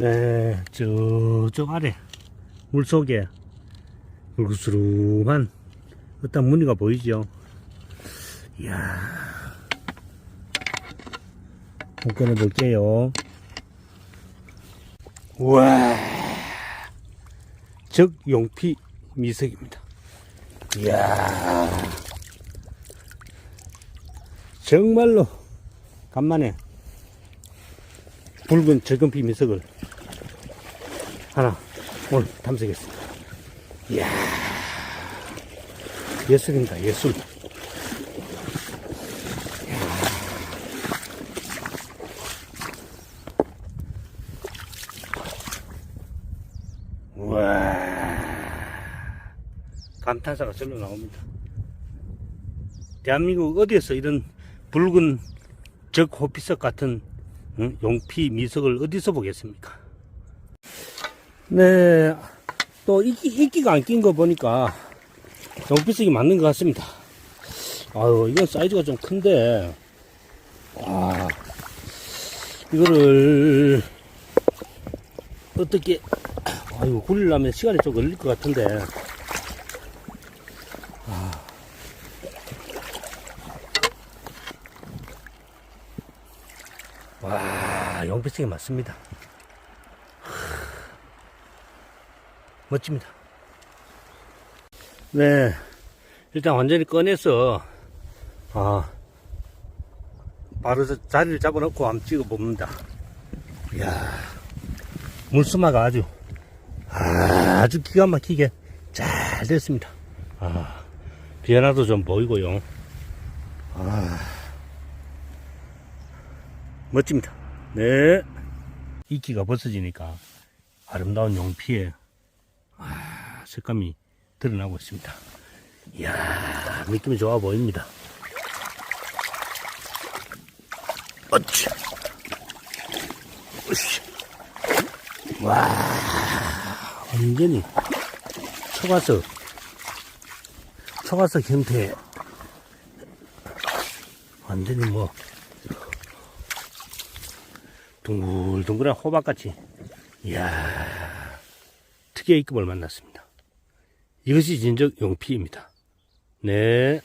네, 저쪽 아래 물 속에 물구스름한 어떤 무늬가 보이죠? 이야, 한번 꺼내 볼게요. 우와, 적용피 미석입니다. 이야, 정말로 간만에 붉은 적용피 미석을 하나 오늘 탐색했습니다. 이야, 예술입니다, 예술. 감탄사가 절로 나옵니다. 대한민국 어디에서 이런 붉은 적 호피석 같은 응? 용피 미석을 어디서 보겠습니까? 네, 또 이끼, 이끼가 안 낀 거 보니까 용피석이 맞는 것 같습니다. 아유, 이건 사이즈가 좀 큰데, 와, 이거를 어떻게, 아유, 굴리려면 시간이 좀 걸릴 것 같은데, 와, 용피석이 맞습니다. 멋집니다. 네. 일단 완전히 꺼내서, 아, 바로 저 자리를 잡아놓고 한번 찍어 봅니다. 이야, 물수마가 아주, 아주 기가 막히게 잘 됐습니다. 아, 비엔나도 좀 보이고요. 아, 멋집니다. 네. 이끼가 벗어지니까 아름다운 용피에 아, 색감이 드러나고 있습니다. 이야, 느낌이 좋아 보입니다. 으쌰. 와, 완전히 초가석, 초가석 형태. 완전히 뭐, 둥글둥글한 호박같이. 이야, 특이의 이급을 만났습니다. 이것이 진적 용피입니다. 네.